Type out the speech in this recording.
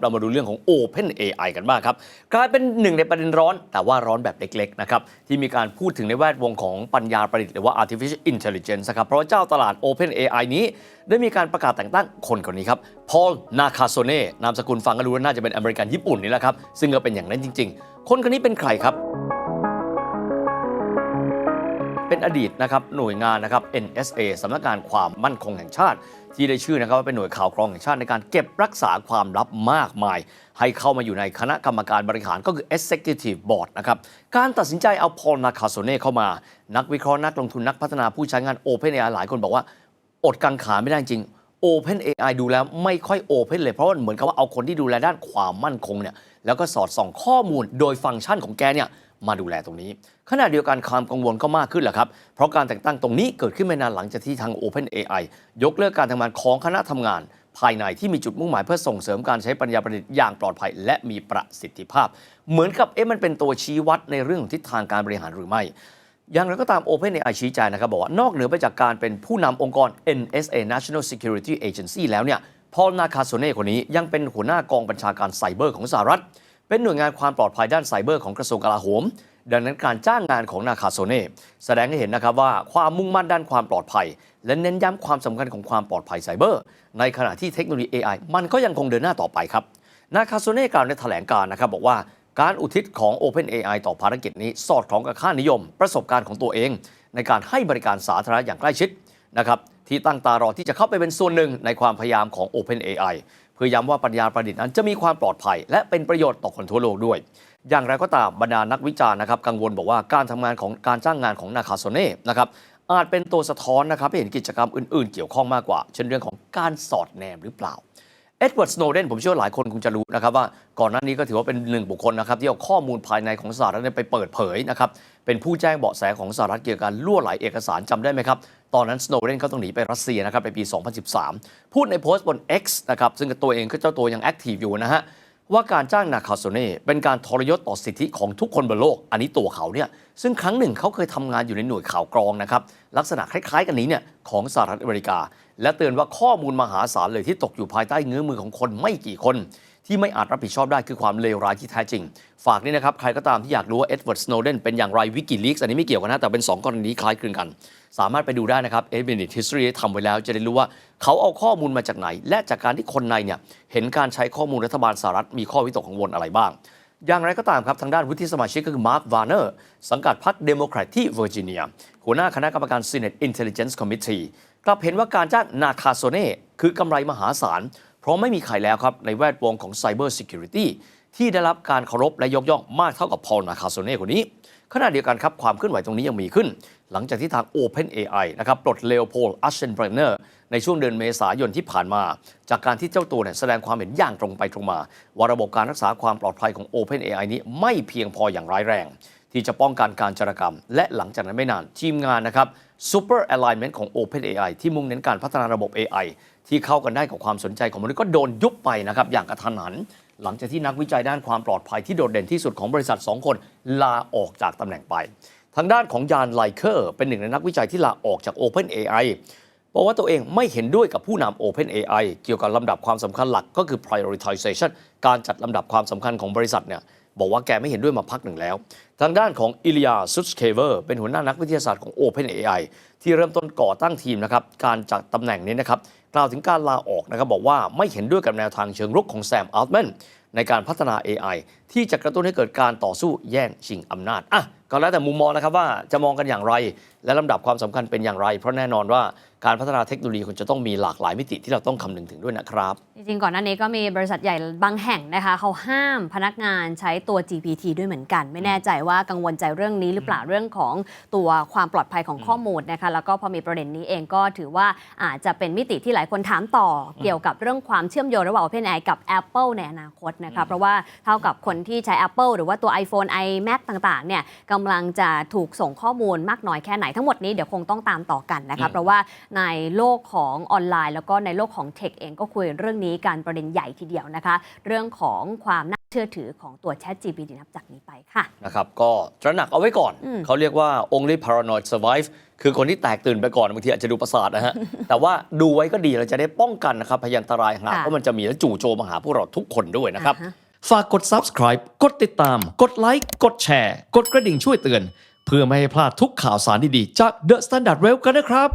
เรามาดูเรื่องของ Open AI กันบ้างครับ กลายเป็นหนึ่งในประเด็นร้อน แต่ว่าร้อนแบบเล็กๆนะครับที่มีการพูดถึงในแวดวงของปัญญาประดิษฐ์หรือว่า artificial intelligence ครับเพราะเจ้าตลาด Open AI นี้ ได้มีการประกาศแต่งตั้งคนคนนี้ครับพอลนาคาโซเน่นามสกุลฟังก็รู้ว่าน่าจะเป็นอเมริกันญี่ปุ่นนี่แหละครับซึ่งก็เป็นอย่างนั้นจริง ๆ คนคนนี้เป็นใครครับ เป็นอดีตนะครับหน่วยงานนะครับ NSA สำนักงานความมั่นคงแห่งชาติ ที่ได้ชื่อนะครับว่าเป็นหน่วยข่าวกรองแห่งชาติในการเก็บรักษาความลับมากมาย ให้เข้ามาอยู่ในคณะกรรมการบริหารก็คือ Executive Board นะครับการตัดสินใจเอาพอลนาคาโซเน่เข้ามา นักวิเคราะห์นักลงทุนนักพัฒนาผู้ใช้งาน OpenAI หลายคนบอกว่า อดกังขาไม่ได้จริง Open AI ดูแล้วไม่ค่อย Open เลยเพราะว่าเหมือนกับว่าเอาคนที่ดูแลด้านความมั่นคงเนี่ยแล้วก็สอดส่องข้อมูลโดยฟังก์ชันของแกเนี่ย มาดูแลตรงนี้ ขณะเดียวกันความกังวลก็มากขึ้นแหละครับ เพราะการแต่งตั้งตรงนี้เกิดขึ้นไม่นานหลังจากที่ทาง Open AI ยกเลิกการทำงานของคณะทำงาน ภายในที่มีจุดมุ่งหมายเพื่อส่งเสริมการใช้ปัญญาประดิษฐ์อย่างปลอดภัย และมีประสิทธิภาพ เหมือนกับเอ๊ะมันเป็นตัวชี้วัดในเรื่องของทิศทางการบริหารหรือไม่อย่างไรก็ตาม OpenAI ชี้แจงนะครับบอกว่านอกเหนือไปจากการเป็นผู้นำองค์กร NSA National Security Agency แล้วเนี่ยพอลนาคาโซเน่คนนี้ยังเป็นหัวหน้ากองบัญชาการไซเบอร์ของสหรัฐ เป็นหน่วยงานความปลอดภัยด้านไซเบอร์ของกระทรวงกลาโหม ดังนั้นการจ้างงานของนาคาโซเน่แสดงให้เห็นนะครับว่าความมุ่งมั่นด้านความปลอดภัย และเน้นย้ำความสำคัญของความปลอดภัยไซเบอร์ ในขณะที่เทคโนโลยี AI มันก็ยังคงเดินหน้าต่อไปครับนาคาโซเน่กล่าวในแถลงการ์นะครับบอกว่าการอุทิศของ OpenAI ต่อภารกิจนี้สอดคล้องกับค่านิยม ประสบการณ์ของตัวเอง ในการให้บริการสาธารณะอย่างใกล้ชิดนะครับ ที่ตั้งตารอที่จะเข้าไปเป็นส่วนหนึ่งในความพยายามของ OpenAI เพื่อย้ำว่าปัญญาประดิษฐ์นั้นจะมีความปลอดภัย และเป็นประโยชน์ต่อคนทั่วโลกด้วย อย่างไรก็ตามบรรดานักวิจารณ์นะครับกังวลบอกว่าการทำงานของการจ้างงานของนาคาโซเน่นะครับอาจเป็นตัวสะท้อนนะครับให้เห็นกิจกรรมอื่นๆ เกี่ยวข้องมากกว่า เช่นเรื่องของการสอดแนมหรือเปล่าเอ็ดเวิร์ดสโนเดนผมเชื่อหลายคนคงจะรู้นะครับว่าก่อนหน้านี้ก็ถือว่าเป็นหนึ่งบุคคลนะครับที่เอาข้อมูลภายในของสหรัฐไปเปิดเผยนะครับเป็นผู้แจ้งเบาะแสของสหรัฐเกี่ยวกับการล่วไหลเอกสารจำได้ไหมครับ ตอนนั้นสโนเดนเขาต้องหนีไปรัสเซียนะครับในปี 2013 พูดในโพสต์บน X นะครับซึ่งตัวเองก็เจ้าตัวยังแอคทีฟอยู่นะฮะว่าการจ้างนาคาโซเน่เป็นการทรยศต่อสิทธิของทุกคนบนโลก อันนี้ตัวเขาเนี่ย ซึ่งครั้งหนึ่งเขาเคยทำงานอยู่ในหน่วยข่าวกรองนะครับลักษณะคล้ายๆ กันนี้เนี่ยของสหรัฐอเมริกา และเตือนว่าข้อมูลมหาศาลเลยที่ตกอยู่ภายใต้เงื้อมือของคนไม่กี่คน ที่ไม่อาจรับผิดชอบได้คือความเลวร้ายที่แท้จริง ฝากนี่นะครับใครก็ตามที่อยากรู้ว่าเอ็ดเวิร์ดสโนเดนเป็นอย่างไรวิกิลีกอันนี้ไม่เกี่ยวกันนะแต่เป็น 2กรณีคล้ายคลึงกัน สามารถไปดูได้นะครับเอ็ดมินิทฮิสตอรีทำไว้แล้วจะได้รู้ว่าเขาเอาข้อมูลมาจากไหน และจากการที่คนในเนี่ยเห็นการใช้ข้อมูลรัฐบาลสหรัฐมีข้อวิตกกังวลอะไรบ้าง อย่างไรก็ตามครับ ทางด้านวุฒิสมาชิกก็คือมาร์ควานเนอร์สังกัดพรรคเดโมแครตที่เวอร์จิเนีย หัวหน้าคณะกรรมการ Senate Intelligence Committee กลับเห็นว่าการจ้างนาคาโซเน่คือกำไรมหาศาล เพราะไม่มีใครแล้วครับ ในแวดวงของ Cyber Security ที่ได้รับการเคารพและยกย่องมากเท่ากับพอลนาคาโซเน่คนนี้ขณะเดียวกันครับความเคลื่อนไหวตรงนี้ยังมีขึ้น หลังจากที่ทาง OpenAI นะครับปลดเลโอโพลอัชเชนเบรเนอร์ในช่วงเดือนเมษายนที่ผ่านมา จากการที่เจ้าตัวเนี่ยแสดงความเห็นอย่างตรงไปตรงมา ว่าระบบการรักษาความปลอดภัยของ OpenAI นี้ไม่เพียงพออย่างร้ายแรง ที่จะป้องกันการจารกรรม และหลังจากนั้นไม่นานทีมงานนะครับ Super Alignment ของ OpenAI ที่มุ่งเน้นการพัฒนาระบบ AI ที่เข้ากันได้กับความสนใจของมนุษย์ก็โดนยุบไปนะครับอย่างกระทันหัน หลังจากที่นักวิจัยด้านความปลอดภัยที่โดดเด่นที่สุดของบริษัท 2 คนลาออกจากตำแหน่งไป ทางด้านของยานไลเคอร์เป็นหนึ่งในนักวิจัยที่ลาออกจาก OpenAI บอกว่าตัวเองไม่เห็นด้วยกับผู้นำ OpenAI เกี่ยวกับลำดับความสำคัญหลักก็คือ prioritization การจัดลำดับความสำคัญของบริษัทเนี่ย บอกว่าแกไม่เห็นด้วยมาพักหนึ่งแล้ว ทางด้านของอิล i าซุสเคเวอร์เป็นหัวหน้านักวิทยาศาสตร์ของ OpenAI ที่เริ่มต้นก่อตั้งทีมนะครับการจัดตำแหน่งนี้นะครับกล่าวถึงการลาออกนะครับบอกว่าไม่เห็นด้วยกับแนวทางเชิงรุกของแซมอัลแมนในการพัฒนา AI ที่จะกระตุ้นให้เกิดการต่อสู้แย่งชิงอำนาจอะก็แล้วแต่มุมมองนะครับว่าจะมองกันอย่างไร และลำดับความสำคัญเป็นอย่างไร เพราะแน่นอนว่า การพัฒนาเทคโนโลยีคุณจะต้องมีหลากหลายมิติที่เราต้องคำนึงถึงด้วยนะครับ จริงๆ ก่อนหน้านี้ก็มีบริษัทใหญ่บางแห่งนะคะ เขาห้ามพนักงานใช้ตัว GPT ด้วยเหมือนกัน ไม่แน่ใจว่ากังวลใจเรื่องนี้หรือเปล่าเรื่องของตัวความปลอดภัยของข้อมูลนะคะแล้วก็พอมีประเด็นนี้เองก็ถือว่าอาจจะเป็นมิติที่หลายคนถามต่อ เกี่ยวกับเรื่องความเชื่อมโยงระหว่าง OpenAI กับ Apple ในอนาคตนะคะเพราะว่าเท่ากับคนที่ใช้ Apple หรือว่าตัว iPhone iMac ต่างๆเนี่ยกำลังจะถูกส่งข้อมูลมากน้อยแค่ไหนทั้งหมดนี้เดี๋ยวคงต้องตามต่อกันนะคะเพราะว่าในโลกของออนไลน์ แล้วก็ในโลกของเทคเองก็คุยเรื่องนี้การประเด็นใหญ่ทีเดียวนะคะ เรื่องของความน่าเชื่อถือของตัว Chat GPT นับจากนี้ไปค่ะนะครับก็ตระหนักเอาไว้ก่อนอืมเขาเรียกว่า only paranoid survive คือคนที่แตกตื่นไปก่อนบางทีอาจจะดูประสาทนะฮะ แต่ว่าดูไว้ก็ดีเราจะได้ป้องกันนะครับพยันตรายหากว่ามันจะมีและจู่โจมมาหาพวกเราทุกคนด้วยนะครับอ่าฮะฝากกด subscribe กดติดตาม กดไลค์กดแชร์ กดกระดิ่งช่วยเตือน เพื่อไม่ให้พลาดทุกข่าวสารดีๆ จาก The Standard Well กันนะครับ